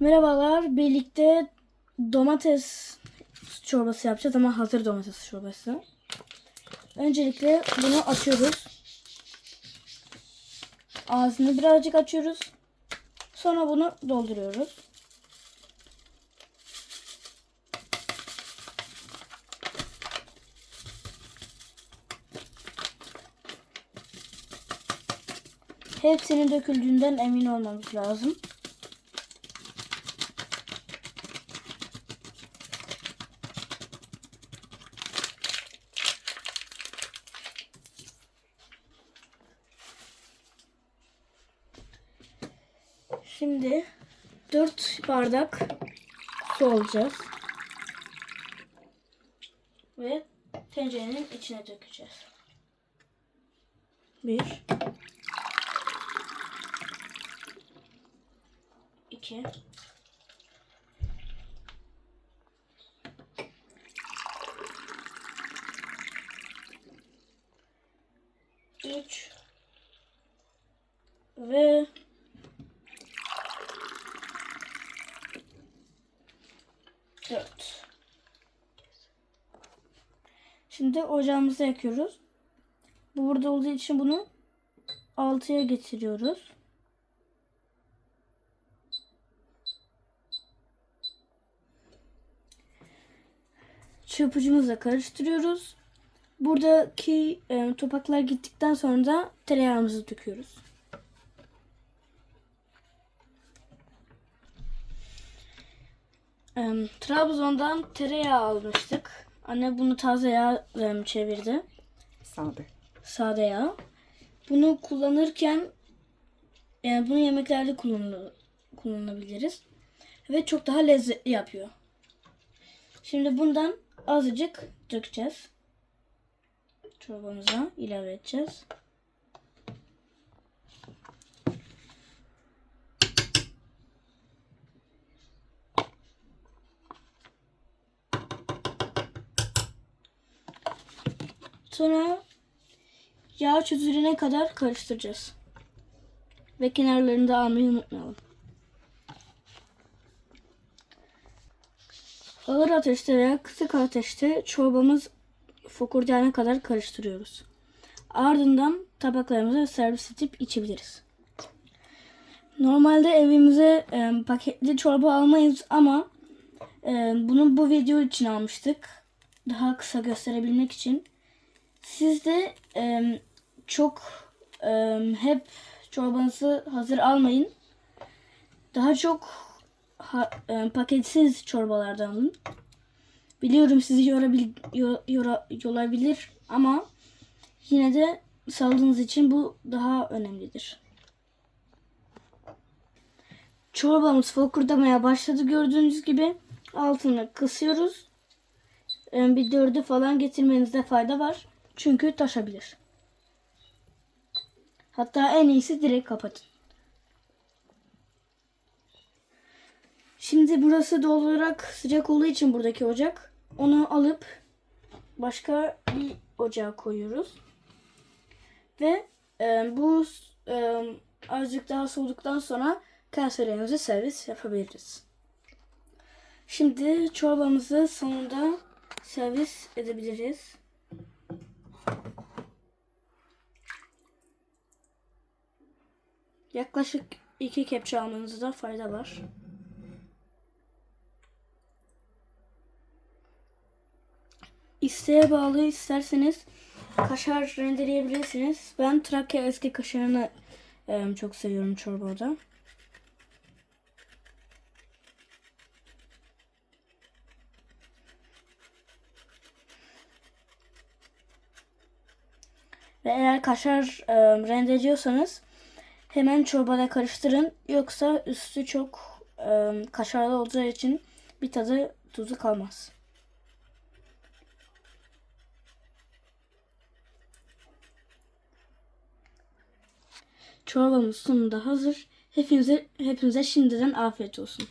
Merhabalar. Birlikte domates çorbası yapacağız ama hazır domates çorbası. Öncelikle bunu açıyoruz. Ağzını birazcık açıyoruz. Sonra bunu dolduruyoruz. Hepsinin döküldüğünden emin olmamız lazım. Şimdi 4 bardak su alacağız. Ve tencerenin içine dökeceğiz. 1 2 3 ve Şimdi ocağımızı yakıyoruz. Bu burada olduğu için bunu 6'ya getiriyoruz. Çırpıcımızla karıştırıyoruz. Buradaki e, topaklar gittikten sonra da tereyağımızı döküyoruz. Em, Trabzon'dan tereyağı almıştık. Anne bunu taze yağ çevirdi. Sade. Sade yağ. Bunu kullanırken yani bunu yemeklerde kullanıl- kullanabiliriz. Ve çok daha lezzetli yapıyor. Şimdi bundan azıcık dökeceğiz. Çorbamıza ilave edeceğiz. Sonra yağ çözülene kadar karıştıracağız. Ve kenarlarını da almayı unutmayalım. Ağır ateşte veya kısık ateşte çorbamız fokurdayana kadar karıştırıyoruz. Ardından tabaklarımıza servis edip içebiliriz. Normalde evimize e, paketli çorba almayız ama e, bunu bu video için almıştık. Daha kısa gösterebilmek için. Siz de e, çok e, hep çorbanızı hazır almayın. Daha çok ha, e, paketsiz çorbalardan alın. Biliyorum sizi yorabil, yo- yora- yorabilir ama yine de sağlığınız için bu daha önemlidir. Çorbamız fokurdamaya başladı gördüğünüz gibi. Altını kısıyoruz. Bir dördü falan getirmenizde fayda var. Çünkü taşabilir. Hatta en iyisi direkt kapatın. Şimdi burası doğal olarak sıcak olduğu için buradaki ocak. Onu alıp başka bir ocağa koyuyoruz. Ve e, bu e, azıcık daha soğuduktan sonra kaselerimize servis yapabiliriz. Şimdi çorbamızı sonunda servis edebiliriz. Yaklaşık iki kepçe almanızda fayda var. İsteğe bağlı isterseniz kaşar rendeleyebilirsiniz. Ben Trakya eski kaşarını e, çok seviyorum çorbada. Ve eğer kaşar e, rendeliyorsanız hemen çorbada karıştırın. Yoksa üstü çok e, kaşarlı olacağı için bir tadı tuzu kalmaz. Çorbamız sonunda hazır. Hepinize, hepinize şimdiden afiyet olsun.